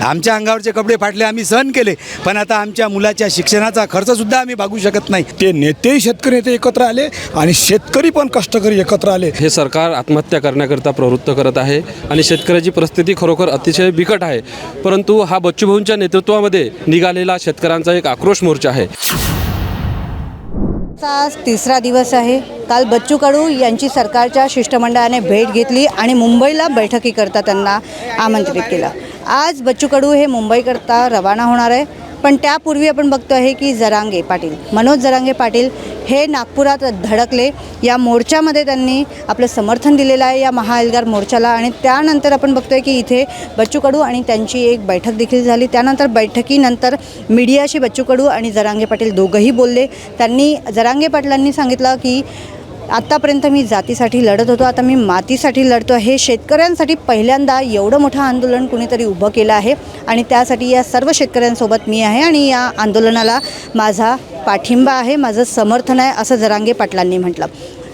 आमच्या अंगावरचे कपडे फाटले आम्ही सहन केले. पण आता आमच्या मुलाच्या शिक्षणाचा खर्चसुद्धा आम्ही भागू शकत नाही. ते नेतेही शेतकरी नेते एकत्र आले आणि शेतकरी पण कष्टकरी एकत्र आले. हे सरकार आत्महत्या करण्याकरिता प्रवृत्त करत आहे आणि शेतकऱ्याची परिस्थिती खरोखर अतिशय बिकट आहे. परंतु हा बच्चूभाऊंच्या नेतृत्वामध्ये निघालेला शेतकऱ्यांचा एक आक्रोश मोर्चा आहे. आज तिसरा दिवस आहे. काल बच्चू कडू यांची सरकारच्या शिष्टमंडळाने भेट घेतली आणि मुंबईला बैठकीकरता त्यांना आमंत्रित केलं. आज बच्चू कडू हे मुंबईकरता रवाना होणार आहे. पण त्यापूर्वी आपण बघतो आहे की जरांगे पाटील मनोज जरांगे पाटील हे नागपुरात धडकले. या मोर्चामध्ये त्यांनी आपलं समर्थन दिलेलं आहे या महाएल्गार मोर्चाला आणि त्यानंतर आपण बघतोय की इथे बच्चू कडू आणि त्यांची एक बैठक देखील झाली. त्यानंतर बैठकीनंतर मीडियाशी बच्चू कडू आणि जरांगे पाटील दोघंही बोलले. त्यांनी जरांगे पाटलांनी सांगितलं की आत्तापर्यंत मी जातीसाठी लढत होतो आता मी मातीसाठी लढतो हे शेतकऱ्यांसाठी पहिल्यांदा एवढं मोठं आंदोलन कुणीतरी उभं केलं आहे आणि त्यासाठी या सर्व शेतकऱ्यांसोबत मी आहे आणि या आंदोलनाला माझा पाठिंबा आहे माझं समर्थन आहे असं जरांगे पाटलांनी म्हटलं.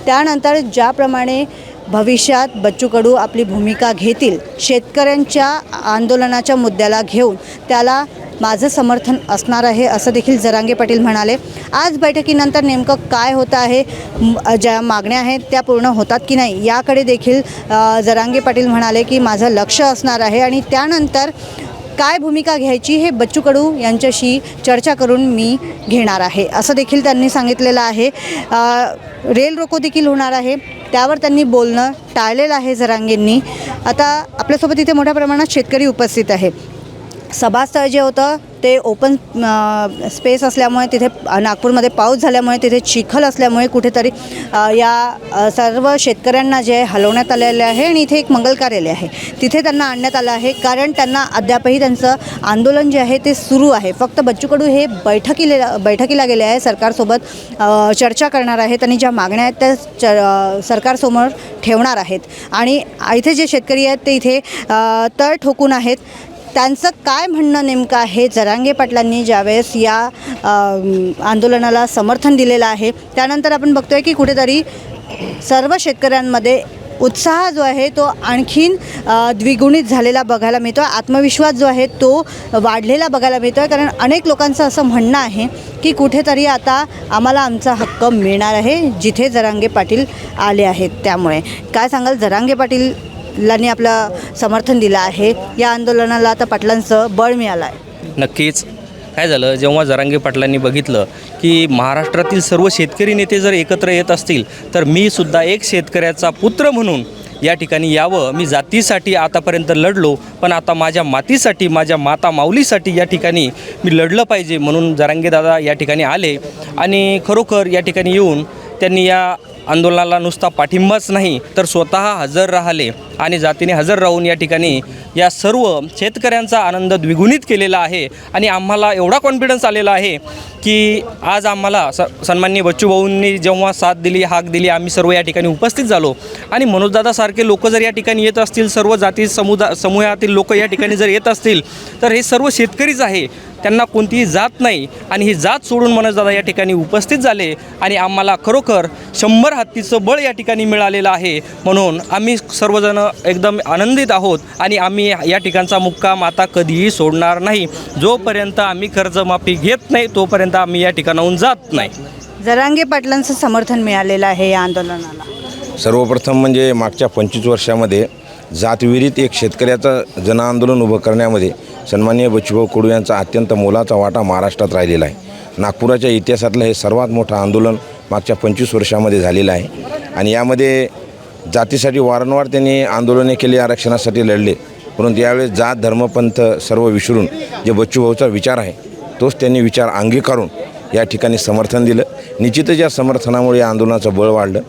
त्यानंतर ज्याप्रमाणे भविष्यात बच्चू कडू आपली भूमिका घेतील शेतकऱ्यांच्या आंदोलनाच्या मुद्द्याला घेऊन त्याला माझं समर्थन असणार आहे असं देखील जरांगे पाटील म्हणाले. आज बैठकीनंतर नेमकं काय होतं आहे ज्या मागण्या आहेत त्या पूर्ण होतात की नाही याकडे देखील जरांगे पाटील म्हणाले की माझं लक्ष असणार आहे आणि त्यानंतर काय भूमिका घ्यायची हे बच्चू कडू यांच्याशी चर्चा करून मी घेणार आहे असं देखील त्यांनी सांगितलेलं आहे. रेल रोको देखील होणार आहे त्यावर त्यांनी बोलणं टाळलेलं आहे जरांगेंनी. आता आपल्यासोबत इथे मोठ्या प्रमाणात शेतकरी उपस्थित आहे. सभास्थळ जे होतं ते ओपन स्पेस असल्यामुळे तिथे नागपूरमध्ये पाऊस झाल्यामुळे तिथे चिखल असल्यामुळे कुठेतरी या सर्व शेतकऱ्यांना जे हलवण्यात आलेले आहे आणि इथे एक मंगल कार्यालय आहे. तिथे त्यांना आणण्यात आलं आहे कारण त्यांना अद्यापही त्यांचं आंदोलन जे आहे ते सुरू आहे. फक्त बच्चू कडू हे बैठकीला बैठकीला गेले आहे सरकारसोबत चर्चा करणार आहेत आणि ज्या मागण्या आहेत त्या च सरकारसमोर ठेवणार आहेत. आणि इथे जे शेतकरी आहेत ते इथे तळ ठोकून आहेत. त्यांचं काय म्हणणं नेमकं आहे? जरांगे पाटलांनी ज्यावेळेस या आंदोलनाला समर्थन दिलेलं आहे त्यानंतर आपण बघतोय की कुठेतरी सर्व शेतकऱ्यांमध्ये उत्साह जो आहे तो आणखीन द्विगुणित झालेला बघायला मिळतो आत्मविश्वास जो आहे तो वाढलेला बघायला मिळतो आहे कारण अनेक लोकांचं असं म्हणणं आहे की कुठेतरी आता आम्हाला आमचा हक्क मिळणार आहे जिथे जरांगे पाटील आले आहेत त्यामुळे. काय सांगाल? जरांगे पाटील लांनी आपलं समर्थन दिलं आहे. या आंदोलनाला आता पाटलांचं बळ मिळालं आहे. नक्कीच. काय झालं जेव्हा जरांगे पाटलांनी बघितलं की महाराष्ट्रातील सर्व शेतकरी नेते जर एकत्र येत असतील तर मी सुद्धा एक शेतकऱ्याचा पुत्र म्हणून या ठिकाणी यावं. मी जातीसाठी आतापर्यंत लढलो पण आता माझ्या मातीसाठी माझ्या माता माऊलीसाठी या ठिकाणी मी लढलं पाहिजे म्हणून जरांगे दादा या ठिकाणी आले. आणि खरोखर या ठिकाणी येऊन त्यांनी या आंदोलनाला नुसता पाठिंबाच नाही तर स्वतः हजर राहिले आणि जातीने हजर राहून या ठिकाणी या सर्व शेतकऱ्यांचा आनंद द्विगुणित केलेला आहे आणि आम्हाला एवढा कॉन्फिडन्स आलेला आहे की आज आम्हाला स सन्मान्य बच्चूभाऊंनी जेव्हा साथ दिली हाक दिली आम्ही सर्व या ठिकाणी उपस्थित झालो. आणि मनोजदादासारखे लोक जर या ठिकाणी येत असतील सर्व जाती समुदा समूहातील लोक या ठिकाणी जर येत असतील तर हे सर्व शेतकरीच आहे. त्यांना कोणतीही जात नाही आणि ही जात सोडून मनोजदादा या ठिकाणी उपस्थित झाले आणि आम्हाला खरोखर शंभर हत्तीचं बळ या ठिकाणी मिळालेलं आहे म्हणून आम्ही सर्वजण एकदम आनंदित आहोत आणि आम्ही या ठिकाणचा मुक्काम आता कधीही सोडणार नाही. जोपर्यंत आम्ही कर्जमाफी घेत नाही तोपर्यंत आम्ही या ठिकाणाहून जात नाही. जरांगे पाटलांचं समर्थन मिळालेलं आहे या आंदोलनाला. सर्वप्रथम म्हणजे मागच्या पंचवीस वर्षामध्ये जातविरहित एक शेतकऱ्याचं जनआंदोलन उभं करण्यामध्ये सन्माननीय बच्चूभाऊ कडू यांचा अत्यंत मोलाचा वाटा महाराष्ट्रात राहिलेला आहे. नागपुराच्या इतिहासातलं हे सर्वात मोठं आंदोलन मागच्या पंचवीस वर्षामध्ये झालेलं आहे. आणि यामध्ये जातीसाठी वारंवार त्यांनी आंदोलने केली आरक्षणासाठी लढले. परंतु यावेळेस जात धर्मपंथ सर्व विसरून जे बच्चूभाऊचा विचार आहे तोच त्यांनी विचार अंगीकारून या ठिकाणी समर्थन दिलं. निश्चितच या समर्थनामुळे या आंदोलनाचं बळ वाढलं.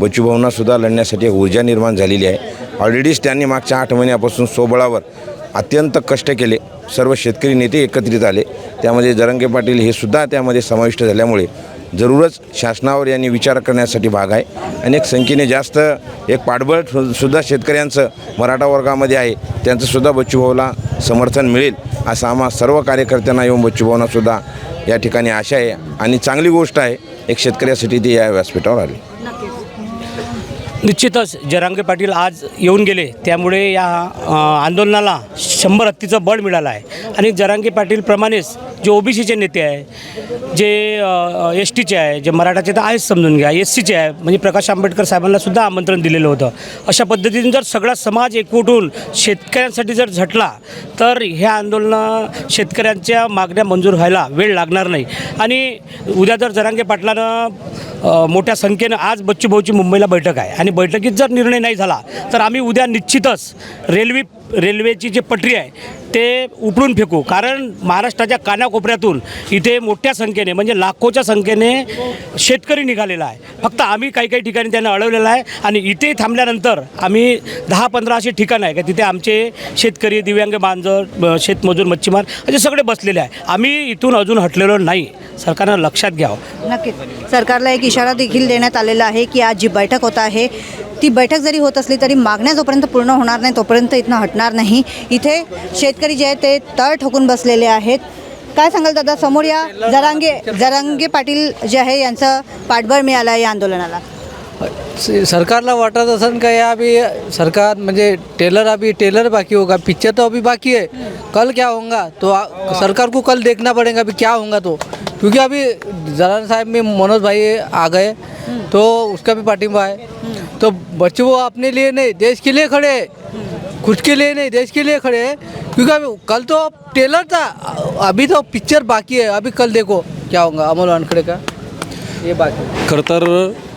बच्चूभाऊंनासुद्धा लढण्यासाठी ऊर्जा निर्माण झालेली आहे. ऑलरेडीच त्यांनी मागच्या आठ महिन्यापासून सोबळावर अत्यंत कष्ट केले. सर्व शेतकरी नेते एकत्रित आले. त्यामध्ये जरंगे पाटील हे सुद्धा त्यामध्ये समाविष्ट झाल्यामुळे जरूरच शासनावर यांनी विचार करण्यासाठी भाग आहे. आणि एक संख्येने जास्त एक पाठबळ सुद्धा शेतकऱ्यांचं मराठा वर्गामध्ये आहे. त्यांचंसुद्धा बच्चूभाऊला समर्थन मिळेल असं आम्हा सर्व कार्यकर्त्यांना येऊन बच्चूभाऊंनासुद्धा या ठिकाणी आशा आहे. आणि चांगली गोष्ट आहे एक शेतकऱ्यासाठी ते या व्यासपीठावर आले. निश्चितच जरांगे पाटील आज येऊन गेले. त्यामुळे या आंदोलनाला शंभर हत्तीचं बळ मिळाला आहे. आणि जरांगे पाटीलप्रमाणेच जे ओबीसीचे नेते आहे जे एस टीचे आहे जे मराठाचे तर आहेच समजून घ्या. एस सीचे आहे म्हणजे प्रकाश आंबेडकर साहेबांना सुद्धा आमंत्रण दिलेलं होतं. अशा पद्धतीने जर सगळा समाज एकवटून होऊन शेतकऱ्यांसाठी जर झटला तर ह्या आंदोलनं शेतकऱ्यांच्या मागण्या मंजूर व्हायला वेळ लागणार नाही. आणि उद्या जर जरांगे पाटलानं मोठ्या संख्येनं आज बच्चूभाऊची मुंबईला बैठक आहे. आणि बैठकीत जर निर्णय नाही झाला तर आम्ही उद्या निश्चितच रेल्वे रेल्वेची जी पटरी आहे ते उपडून फेकू. कारण महाराष्ट्राच्या कानाकोपऱ्यातून इथे मोठ्या संख्येने म्हणजे लाखोच्या संख्येने शेतकरी निघालेला आहे. फक्त आम्ही काही काही ठिकाणी त्यांना अडवलेलं आहे आणि इथे थांबल्यानंतर आम्ही दहा पंधरा असे ठिकाणं आहे का तिथे आमचे शेतकरी दिव्यांग मांजर शेतमजूर मच्छीमार असे सगळे बसलेले आहे. आम्ही इथून अजून हटलेलो नाही. सरकारनं लक्षात घ्यावं. नक्कीच. सरकारला एक इशारा देखील देण्यात आलेला आहे की आज जी बैठक होत आहे ती बैठक जरी होत असली तरी मागण्या जोपर्यंत पूर्ण होणार नाही तोपर्यंत इथनं हटणार नाही. इथे शेतकरी जे आहेत ते तळ ठोकून बसलेले आहेत. काय सांगाल दादा? समोर या जरांगे जरांगे पाटील जे आहे यांचं पाठबळ मिळालं आहे या आंदोलनाला. सरकारला वाटत असन का या अभी सरकार म्हणजे टेलर अभी टेलर बाकी होगा पिक्चर तो अभी बाकी है। कल क्या होगा? तो आ, सरकार को कल देखना पड़ेगा अभी क्या होगा तो। क्योंकि अभी जलान साहब में मनोज भाई आ गए तो उसका भी पार्टिंबा है। तो बच्चे वो अपने लिए नहीं देश के लिए खड़े। खुद के लिए नहीं देश के लिए खड़े क्योंकि अभी कल तो टेलर था अभी तो पिक्चर बाकी है। अभी कल देखो क्या होगा अमोल वानखड़े का। हे बाकी खरं तर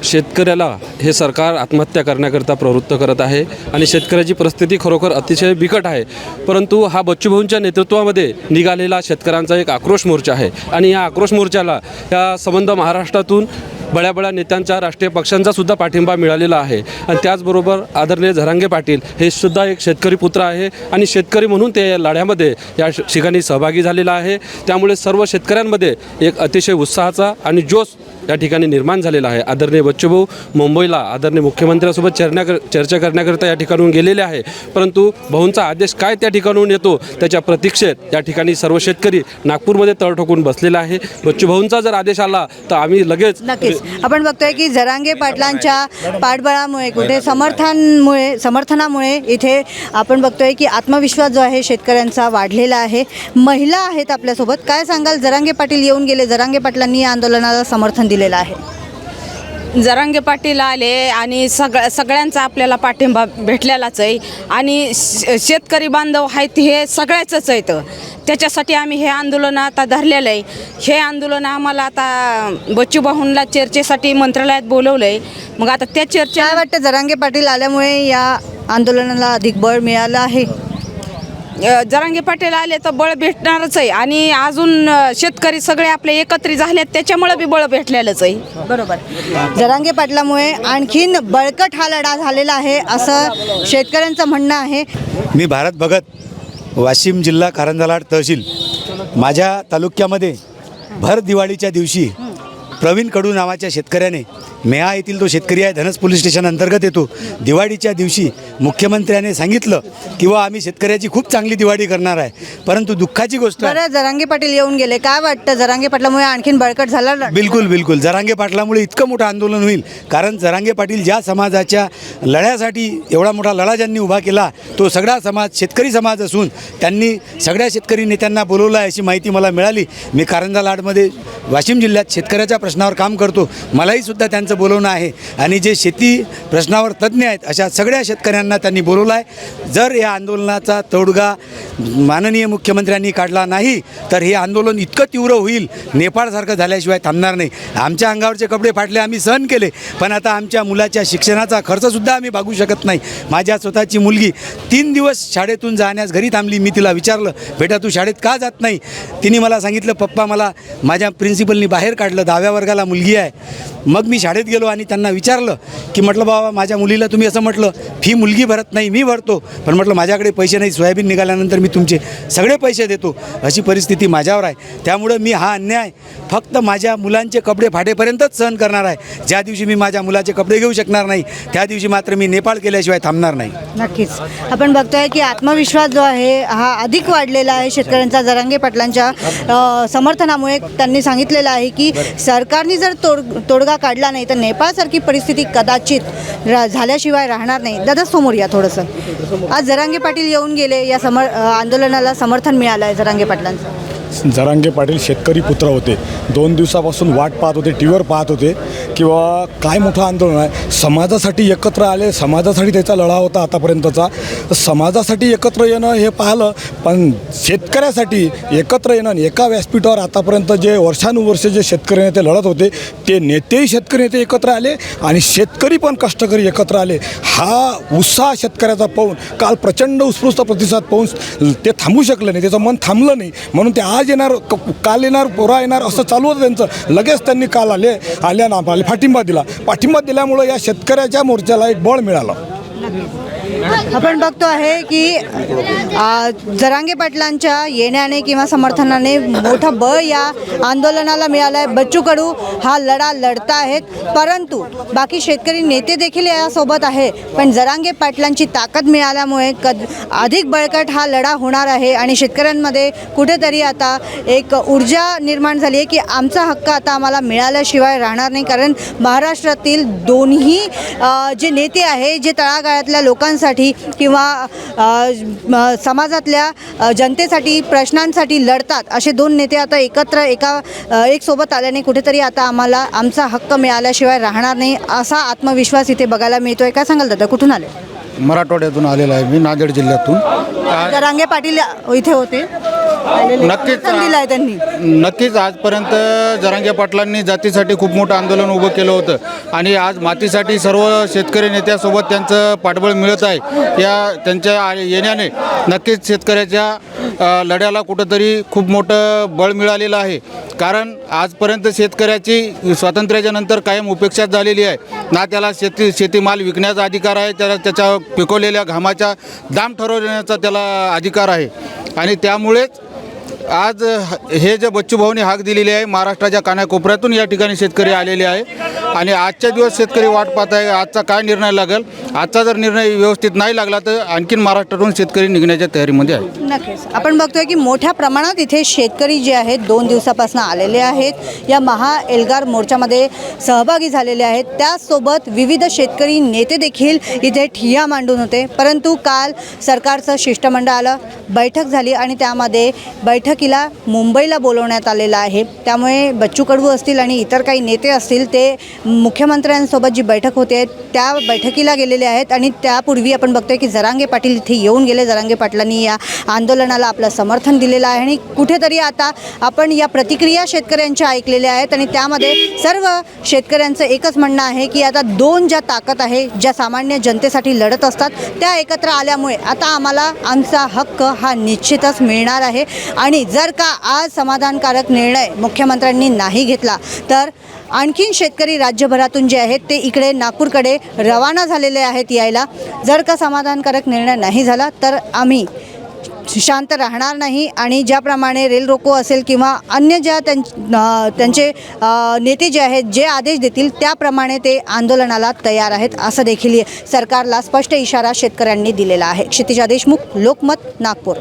शेतकऱ्याला हे सरकार आत्महत्या करण्याकरता प्रवृत्त करत आहे आणि शेतकऱ्याची परिस्थिती खरोखर अतिशय बिकट आहे. परंतु हा बच्चूभाऊंच्या नेतृत्वामध्ये निघालेला शेतकऱ्यांचा एक आक्रोश मोर्चा आहे आणि या आक्रोश मोर्चाला या संबंध महाराष्ट्रातून बड्या बड्या नेत्यांच्या राष्ट्रीय पक्षांचा सुद्धा पाठिंबा मिळालेला आहे. आणि त्याचबरोबर आदरणीय झरांगे पाटील हे सुद्धा एक शेतकरी पुत्र आहे आणि शेतकरी म्हणून ते या लढ्यामध्ये या ठिकाणी सहभागी झालेला आहे. त्यामुळे सर्व शेतकऱ्यांमध्ये एक अतिशय उत्साहाचा आणि जोश या ठिकाणी निर्माण झालेला आहे. आदरणीय बच्चूभाऊ मुंबईला आदरणीय मुख्यमंत्र्यांसोबत चर्चा कर चर्चा करण्याकरता या ठिकाणून गेलेले आहे. परंतु भाऊंचा आदेश काय त्या ठिकाणून येतो त्याच्या प्रतीक्षेत या ठिकाणी सर्व शेतकरी नागपूरमध्ये तळ ठोकून बसलेला आहे. बच्चूभाऊंचा जर आदेश आला तर आम्ही लगेच नक्कीच. आपण बघतोय की जरांगे पाटलांच्या पाठबळामुळे कुठे समर्थांमुळे समर्थनामुळे इथे आपण बघतोय की आत्मविश्वास जो आहे शेतकऱ्यांचा वाढलेला आहे. महिला आहेत आपल्यासोबत. काय सांगाल? जरांगे पाटील येऊन गेले. जरांगे पाटलांनी या आंदोलनाला समर्थन दिलेलं आहे. जरांगे पाटील आले आणि सग सगळ्यांचा आपल्याला पाठिंबा भेटलेलाच आहे. आणि श- शेतकरी बांधव आहेत हे सगळ्याचंच आहेत. त्याच्यासाठी आम्ही हे आंदोलन आता धरलेलं आहे. हे आंदोलन आम्हाला आता बच्चूभाऊंला चर्चेसाठी मंत्रालयात बोलवलं आहे मग आता त्या चर्चा वाटतं जरांगे पाटील आल्यामुळे या आंदोलनाला अधिक बळ मिळालं आहे? जरांगे पाटील आले तर बळ भेटणारच आहे. आणि अजून शेतकरी सगळे आपले एकत्रित झालेत त्याच्यामुळे बी बळ भेटलेलंच आहे. बरोबर. जरांगे पाटलामुळे आणखीन बळकट हा लढा झालेला आहे असं शेतकऱ्यांचं म्हणणं आहे. मी भारत भगत वाशिम जिल्हा कारंजालाड तहसील. माझ्या तालुक्यामध्ये भर दिवाळीच्या दिवशी प्रवीण कडू नावाच्या शेतकऱ्याने मेहा येथील तो शेतकरी आहे धनस पोलीस स्टेशन अंतर्गत येतो. दिवाळीच्या दिवशी मुख्यमंत्र्याने सांगितलं किंवा आम्ही शेतकऱ्याची खूप चांगली दिवाळी करणार आहे. परंतु दुःखाची गोष्ट बरं जरांगे पाटील येऊन गेले. काय वाटतं? जरांगे पाटलामुळे आणखीन बळकट झाला लढा? बिलकुल बिलकुल. जरांगे पाटलामुळे इतकं मोठं आंदोलन होईल. कारण जरांगे पाटील ज्या समाजाच्या लढ्यासाठी एवढा मोठा लढा ज्यांनी उभा केला तो सगळा समाज शेतकरी समाज असून त्यांनी सगळ्या शेतकरी नेत्यांना बोलवलं आहे अशी माहिती मला मिळाली. मी कारंजा लाडमध्ये वाशिम जिल्ह्यात शेतकऱ्याच्या प्रश्नावर काम करतो. मलाही सुद्धा त्यांचं बोलवणं आहे. आणि जे शेती प्रश्नावर तज्ज्ञ आहेत अशा सगळ्या शेतकऱ्यांना त्यांनी बोलवलं आहे. जर या आंदोलनाचा तोडगा माननीय मुख्यमंत्र्यांनी काढला नाही तर हे आंदोलन इतकं तीव्र होईल नेपाळसारखं झाल्याशिवाय थांबणार नाही. आमच्या अंगावरचे कपडे फाटले आम्ही सहन केले पण आता आमच्या मुलाच्या शिक्षणाचा खर्चसुद्धा आम्ही भागू शकत नाही. माझ्या स्वतःची मुलगी तीन दिवस शाळेतून जाण्यास घरी थांबली मी तिला विचारलं बेटा तू शाळेत का जात नाही? तिने मला सांगितलं पप्पा मला माझ्या प्रिन्सिपलनी बाहेर काढलं दहाव्या वर्गाला मुलगी आहे. मग मी शाळेत गेलो आणि त्यांना विचारलं की म्हटलं बाबा माझ्या मुलीला तुम्ही असं म्हटलं फी मुलगी भरत नाही मी भरतो. पण म्हटलं माझ्याकडे पैसे नाही सोयाबीन निघाल्यानंतर मी तुमचे सगळे पैसे देतो अशी परिस्थिती माझ्यावर आहे. त्यामुळं मी हा अन्याय फक्त माझ्या मुलांचे कपडे फाटेपर्यंतच सहन करणार आहे. ज्या दिवशी मी माझ्या मुलाचे कपडे घेऊ शकणार नाही त्या दिवशी मात्र मी नेपाळ केल्याशिवाय थांबणार नाही. नक्कीच. आपण बघतोय की आत्मविश्वास जो आहे हा अधिक वाढलेला आहे शेतकऱ्यांचा जरांगे पाटलांच्या समर्थनामुळे. त्यांनी सांगितलेलं आहे की सरकारने जर तोड तोडगा काढला नाही तर नेपाळसारखी परिस्थिती कदाचित झाल्याशिवाय राहणार नाही. दादा समोर या थोडंसं. आज जरांगे पाटील येऊन गेले या समर आंदोलनाला समर्थन मिळालं आहे जरांगे पाटलांचं. जरांगे पाटील शेतकरी पुत्र होते. दोन दिवसापासून वाट पाहत होते टी व्हीवर पाहत होते किंवा काय मोठं आंदोलन आहे? समाजासाठी एकत्र आले समाजासाठी त्याचा लढा होता आतापर्यंतचा. समाजासाठी एकत्र येणं हे पाहिलं पण शेतकऱ्यासाठी एकत्र येणं आणि एका व्यासपीठावर आतापर्यंत जे वर्षानुवर्षे जे शेतकरी नेते लढत होते ते नेतेही शेतकरी नेते एकत्र आले आणि शेतकरी पण कष्टकरी एकत्र आले. हा उत्साह शेतकऱ्याचा पाहून काल प्रचंड उत्स्फूर्त प्रतिसाद पाहून ते थांबू शकलं नाही त्याचं मन थांबलं नाही. म्हणून ते आज येणार क- काल येणार पोरा येणार असं चालू होतं त्यांचं. लगेच त्यांनी काल आले आल्या ना पाठिंबा दिला. पाठिंबा दिल्यामुळं या शेतकऱ्याच्या मोर्चाला एक बळ मिळालं. आपण बघतो आहे की जरांगे पाटलांच्या येण्याने किंवा समर्थनाने मोठं बळ या आंदोलनाला मिळालं आहे बच्चू कडू हा लढा लढता आहेत. परंतु बाकी शेतकरी नेते देखील यासोबत आहे. पण जरांगे पाटलांची ताकद मिळाल्यामुळे कद अधिक बळकट हा लढा होणार आहे. आणि शेतकऱ्यांमध्ये कुठेतरी आता एक ऊर्जा निर्माण झाली आहे की आमचा हक्क आता आम्हाला मिळाल्याशिवाय राहणार नाही. कारण महाराष्ट्रातील दोन्ही जे नेते आहे जे तळागाळातल्या लोकांसाठी किंवा समाजातल्या जनतेसाठी प्रश्नांसाठी लढतात असे दोन नेते आता एकत्र एका एक सोबत आल्याने कुठेतरी आता आम्हाला आमचा हक्क मिळाल्याशिवाय राहणार नाही असा आत्मविश्वास इथे बघायला मिळतोय. काय सांगाल दादा कुठून आले? मराठवाड्यातून आलेला आहे मी नांदेड जिल्ह्यातून. जरांगे पाटील इथे होते. नक्कीच. त्यांनी. नक्कीच आजपर्यंत जरांगे पाटलांनी जातीसाठी खूप मोठं आंदोलन उभं केलं होतं. आणि आज मातीसाठी सर्व शेतकरी नेत्यासोबत त्यांचं पाठबळ मिळत आहे. या त्यांच्या येण्याने नक्कीच शेतकऱ्याच्या लढ्याला कुठंतरी खूप मोठं बळ मिळालेलं आहे. कारण आजपर्यंत शेतकऱ्याची स्वातंत्र्याच्या नंतर कायम उपेक्षा झालेली आहे. ना त्याला शेती शेतीमाल विकण्याचा अधिकार आहे त्याला त्याच्या पिकवलेल्या घामाचा दाम ठरवण्याचा त्याला अधिकार आहे. आणि त्यामुळेच आज हे जे बच्चू भाऊनी हाक दिलेली आहे महाराष्ट्राच्या कानाकोपऱ्यातून या ठिकाणी शेतकरी आलेले आहे. आणि आजच्या दिवस शेतकरी वाट पाहत आहे. आजचा काय निर्णय लागेल? आजचा जर निर्णय व्यवस्थित नाही लागला तर आणखीन महाराष्ट्रातून शेतकरी निघण्याच्या तयारीमध्ये आहे नक्कीच. आपण बघतोय की मोठ्या प्रमाणात इथे शेतकरी जे आहेत दोन दिवसापासून आलेले आहेत. या महा एल्गार मोर्चामध्ये सहभागी झालेले आहेत. त्याचसोबत विविध शेतकरी नेते देखील इथे ठिया मांडून होते. परंतु काल सरकारचं शिष्टमंडळ आलं बैठक झाली आणि त्यामध्ये बैठकीला मुंबईला बोलवण्यात आलेलं आहे. त्यामुळे बच्चू कडू असतील आणि इतर काही नेते असतील ते मुख्यमंत्र्यांसोबत जी बैठक होते त्या बैठकीला गेलेले आहेत आणि त्यापूर्वी आपण बघतोय की जरांगे पाटील इथे येऊन गेले. जरांगे पाटलांनी या आंदोलनाला आपलं समर्थन दिलेलं आहे आणि कुठेतरी आता आपण या प्रतिक्रिया शेतकऱ्यांच्या ऐकलेल्या आहेत आणि त्यामध्ये सर्व शेतकऱ्यांचं एकच म्हणणं आहे की आता दोन ज्या ताकद आहे ज्या सामान्य जनतेसाठी लढत असतात त्या एकत्र आल्यामुळे आता आम्हाला आमचा हक्क हा निश्चितच मिळणार आहे. आणि जर का आज समाधानकारक निर्णय मुख्यमंत्र्यांनी नाही घेतला तर आणखीन शेतकरी राज्यभरातून जे आहेत ते इकडे नागपूरकडे रवाना झालेले आहेत यायला. जर का समाधानकारक निर्णय नाही झाला तर आम्ही शांत राहणार नाही आणि ज्याप्रमाणे रेल रोको असेल किंवा अन्य ज्या त्यां त्यांचे नेते जे आहेत जे आदेश देतील त्याप्रमाणे ते आंदोलनाला तयार आहेत असं देखील सरकारला स्पष्ट इशारा शेतकऱ्यांनी दिलेला आहे. क्षितिजा देशमुख लोकमत नागपूर.